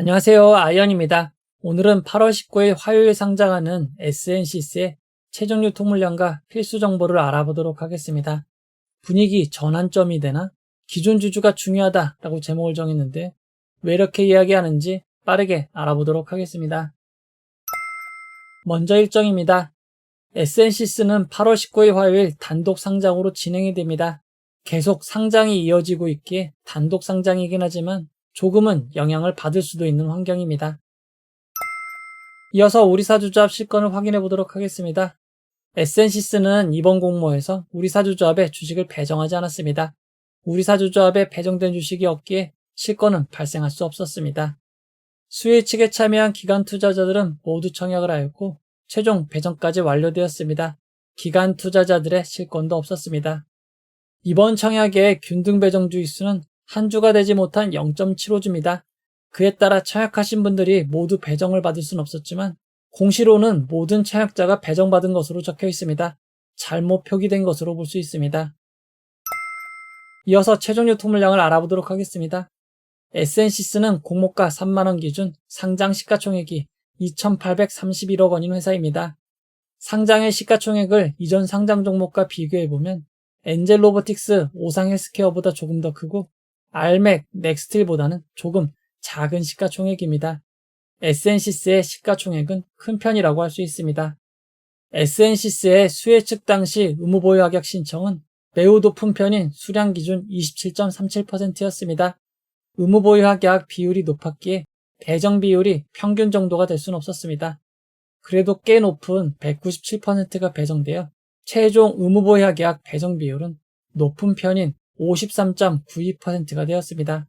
안녕하세요. 아이언입니다. 오늘은 8월 19일 화요일 상장하는 SNC스의 최종 유통 물량과 필수 정보를 알아보도록 하겠습니다. 분위기 전환점이 되나? 기존 주주가 중요하다라고 제목을 정했는데 왜 이렇게 이야기하는지 빠르게 알아보도록 하겠습니다. 먼저 일정입니다. SNC스는 8월 19일 화요일 단독 상장으로 진행이 됩니다. 계속 상장이 이어지고 있기에 단독 상장이긴 하지만 조금은 영향을 받을 수도 있는 환경입니다. 이어서 우리 사주조합 실권을 확인해 보도록 하겠습니다. SNC스는 이번 공모에서 우리 사주조합의 주식을 배정하지 않았습니다. 우리 사주조합에 배정된 주식이 없기에 실권은 발생할 수 없었습니다. 수혜 측에 참여한 기관 투자자들은 모두 청약을 하였고 최종 배정까지 완료되었습니다. 기관 투자자들의 실권도 없었습니다. 이번 청약의 균등 배정 주의수는 한 주가 되지 못한 0.75주입니다. 그에 따라 청약하신 분들이 모두 배정을 받을 순 없었지만 공시로는 모든 청약자가 배정받은 것으로 적혀 있습니다. 잘못 표기된 것으로 볼 수 있습니다. 이어서 최종 유통 물량을 알아보도록 하겠습니다. SNC스는 공모가 3만원 기준 상장 시가총액이 2,831억 원인 회사입니다. 상장의 시가총액을 이전 상장 종목과 비교해보면 엔젤 로보틱스, 오상 헬스케어보다 조금 더 크고 알맥, 넥스틸보다는 조금 작은 시가총액입니다. SNC스의 시가총액은 큰 편이라고 할 수 있습니다. SNC스의 수혜 측 당시 의무보유 합격 신청은 매우 높은 편인 수량 기준 27.37%였습니다. 의무보유 합격 비율이 높았기에 배정 비율이 평균 정도가 될 수는 없었습니다. 그래도 꽤 높은 197%가 배정되어 최종 의무보유 합격 배정 비율은 높은 편인 53.92%가 되었습니다.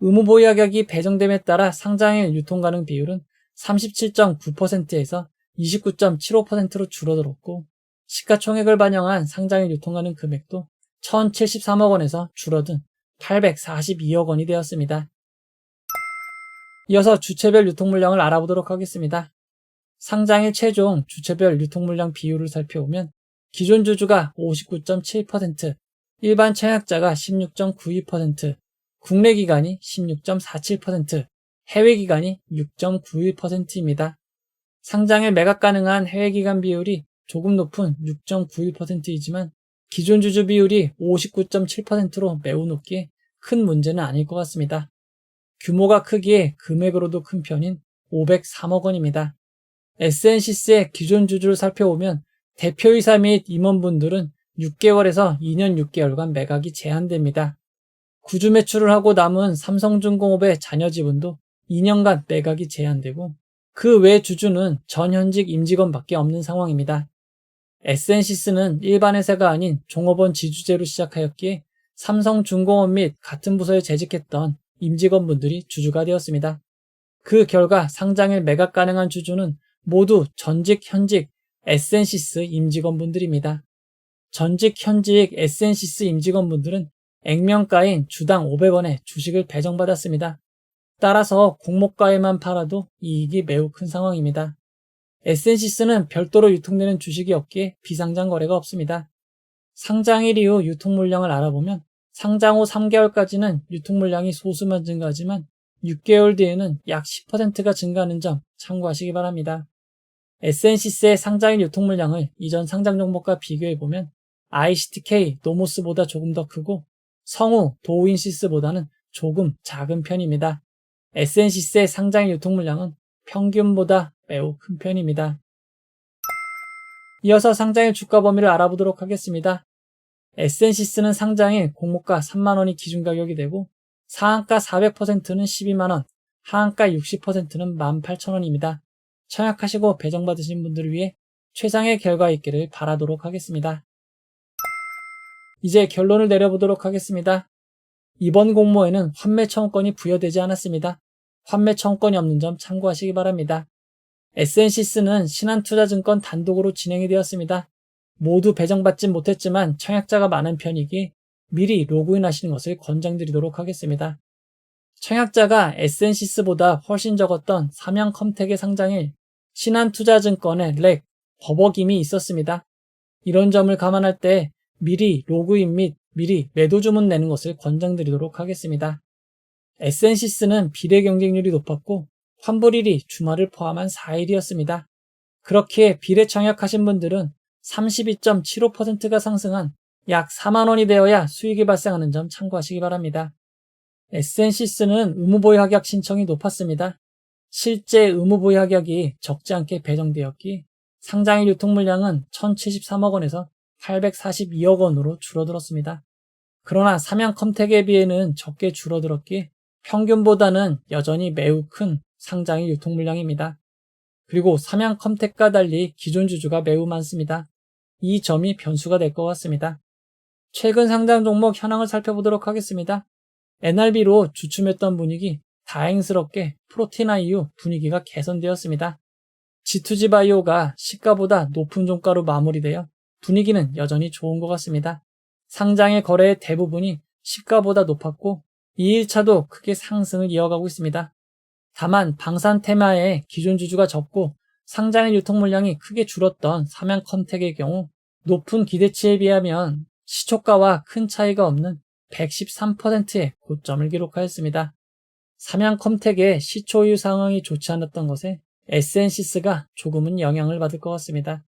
의무보유 가격이 배정됨에 따라 상장일 유통 가능 비율은 37.9%에서 29.75%로 줄어들었고 시가총액을 반영한 상장일 유통 가능 금액도 1,073억 원에서 줄어든 842억 원이 되었습니다. 이어서 주체별 유통 물량을 알아보도록 하겠습니다. 상장일 최종 주체별 유통 물량 비율을 살펴보면 기존 주주가 59.7%, 일반 청약자가 16.92%, 국내 기관이 16.47%, 해외 기관이 6.91%입니다. 상장에 매각 가능한 해외 기관 비율이 조금 높은 6.91%이지만 기존 주주 비율이 59.7%로 매우 높기에 큰 문제는 아닐 것 같습니다. 규모가 크기에 금액으로도 큰 편인 503억 원입니다. SNC스의 기존 주주를 살펴보면 대표이사 및 임원분들은 6개월에서 2년 6개월간 매각이 제한됩니다. 구주 매출을 하고 남은 삼성중공업의 자녀 지분도 2년간 매각이 제한되고 그 외 주주는 전현직 임직원밖에 없는 상황입니다. SNC스는 일반 회사가 아닌 종업원 지주제로 시작하였기에 삼성중공업 및 같은 부서에 재직했던 임직원분들이 주주가 되었습니다. 그 결과 상장일 매각 가능한 주주는 모두 전직, 현직 SNC스 임직원분들입니다. 전직, 현직 SNC스 임직원분들은 액면가인 주당 500원의 주식을 배정받았습니다. 따라서 공모가에만 팔아도 이익이 매우 큰 상황입니다. SNC스는 별도로 유통되는 주식이 없기에 비상장 거래가 없습니다. 상장일 이후 유통 물량을 알아보면 상장 후 3개월까지는 유통 물량이 소수만 증가하지만 6개월 뒤에는 약 10%가 증가하는 점 참고하시기 바랍니다. SNC스의 상장일 유통 물량을 이전 상장 종목과 비교해보면 ICTK, 노모스보다 조금 더 크고 성우, 도우인시스보다는 조금 작은 편입니다. SNC스의 상장일 유통 물량은 평균보다 매우 큰 편입니다. 이어서 상장일 주가 범위를 알아보도록 하겠습니다. SNC스는 상장일 공모가 3만원이 기준 가격이 되고 상한가 400%는 12만원, 하한가 60%는 18,000원입니다. 청약하시고 배정받으신 분들을 위해 최상의 결과 있기를 바라도록 하겠습니다. 이제 결론을 내려보도록 하겠습니다. 이번 공모에는 환매 청구권이 부여되지 않았습니다. 환매 청구권이 없는 점 참고하시기 바랍니다. SNC스는 신한투자증권 단독으로 진행이 되었습니다. 모두 배정받지 못했지만 청약자가 많은 편이기 미리 로그인 하시는 것을 권장드리도록 하겠습니다. 청약자가 SNC스보다 훨씬 적었던 삼양컴텍의 상장일 신한투자증권의 렉, 버벅임이 있었습니다. 이런 점을 감안할 때 미리 로그인 및 미리 매도 주문 내는 것을 권장드리도록 하겠습니다. 에센시스는 비례 경쟁률이 높았고 환불일이 주말을 포함한 4일이었습니다. 그렇기에 비례 청약하신 분들은 32.75%가 상승한 약 4만원이 되어야 수익이 발생하는 점 참고하시기 바랍니다. 에센시스는 의무보유 합약 신청이 높았습니다. 실제 의무보유 합약이 적지 않게 배정되었기 상장일 유통 물량은 1073억 원에서 842억 원으로 줄어들었습니다. 그러나 삼양 컴택에 비해는 적게 줄어들었기 평균보다는 여전히 매우 큰 상장일 유통 물량입니다. 그리고 삼양 컴택과 달리 기존 주주가 매우 많습니다. 이 점이 변수가 될 것 같습니다. 최근 상장 종목 현황을 살펴보도록 하겠습니다. NRB로 주춤했던 분위기 다행스럽게 프로티나 이후 분위기가 개선되었습니다. G2G 바이오가 시가보다 높은 종가로 마무리되어 분위기는 여전히 좋은 것 같습니다. 상장의 거래의 대부분이 시가보다 높았고 2일차도 크게 상승을 이어가고 있습니다. 다만 방산 테마의 기존 주주가 적고 상장의 유통 물량이 크게 줄었던 삼양 컨택의 경우 높은 기대치에 비하면 시초가와 큰 차이가 없는 113%의 고점을 기록하였습니다. 삼양 컴택의 시초유 상황이 좋지 않았던 것에 에센시스가 조금은 영향을 받을 것 같습니다.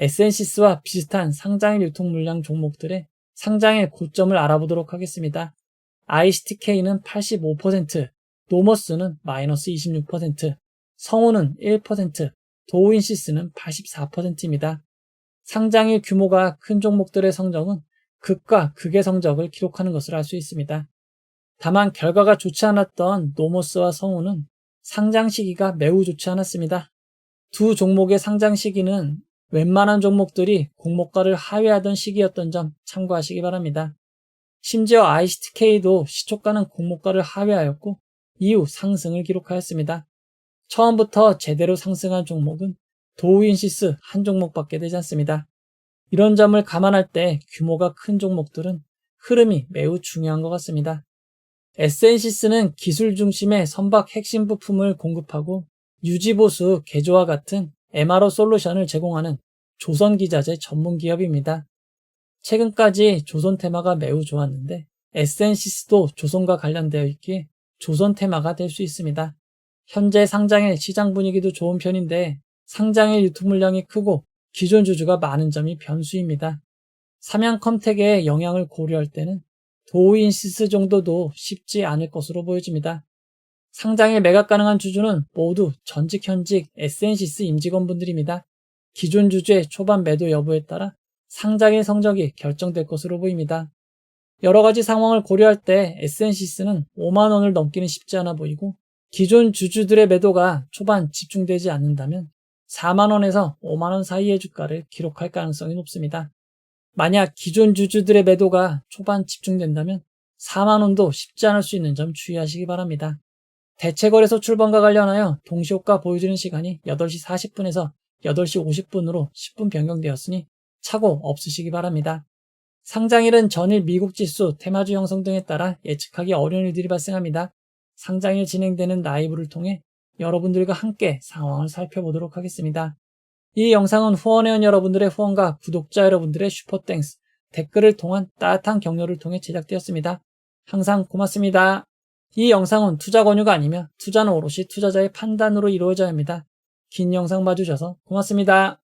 에센시스와 비슷한 상장의 유통 물량 종목들의 상장의 고점을 알아보도록 하겠습니다. ICTK는 85%, 노머스는 마이너스 26%, 성우는 1%, 도우인시스는 84%입니다. 상장의 규모가 큰 종목들의 성적은 극과 극의 성적을 기록하는 것을 알 수 있습니다. 다만 결과가 좋지 않았던 노모스와 성우는 상장 시기가 매우 좋지 않았습니다. 두 종목의 상장 시기는 웬만한 종목들이 공모가를 하회하던 시기였던 점 참고하시기 바랍니다. 심지어 ICTK도 시초가는 공모가를 하회하였고 이후 상승을 기록하였습니다. 처음부터 제대로 상승한 종목은 도우인시스 한 종목밖에 되지 않습니다. 이런 점을 감안할 때 규모가 큰 종목들은 흐름이 매우 중요한 것 같습니다. 에센시스는 기술 중심의 선박 핵심 부품을 공급하고 유지보수 개조와 같은 MRO 솔루션을 제공하는 조선기자재 전문 기업입니다. 최근까지 조선 테마가 매우 좋았는데 에센시스도 조선과 관련되어 있기에 조선 테마가 될 수 있습니다. 현재 상장의 시장 분위기도 좋은 편인데 상장의 유통 물량이 크고 기존 주주가 많은 점이 변수입니다. 삼양 컴택의 영향을 고려할 때는 도우인시스 정도도 쉽지 않을 것으로 보여집니다. 상장에 매각 가능한 주주는 모두 전직 현직 에센시스 임직원분들입니다. 기존 주주의 초반 매도 여부에 따라 상장의 성적이 결정될 것으로 보입니다. 여러 가지 상황을 고려할 때 에센시스는 5만 원을 넘기는 쉽지 않아 보이고 기존 주주들의 매도가 초반 집중되지 않는다면 4만 원에서 5만 원 사이의 주가를 기록할 가능성이 높습니다. 만약 기존 주주들의 매도가 초반 집중된다면 4만 원도 쉽지 않을 수 있는 점 주의하시기 바랍니다. 대체거래소 출범과 관련하여 동시효과 보여주는 시간이 8시 40분에서 8시 50분으로 10분 변경되었으니 착오 없으시기 바랍니다. 상장일은 전일 미국 지수, 테마주 형성 등에 따라 예측하기 어려운 일들이 발생합니다. 상장일 진행되는 라이브를 통해 여러분들과 함께 상황을 살펴보도록 하겠습니다. 이 영상은 후원회원 여러분들의 후원과 구독자 여러분들의 슈퍼땡스, 댓글을 통한 따뜻한 격려를 통해 제작되었습니다. 항상 고맙습니다. 이 영상은 투자 권유가 아니며 투자는 오롯이 투자자의 판단으로 이루어져야 합니다. 긴 영상 봐주셔서 고맙습니다.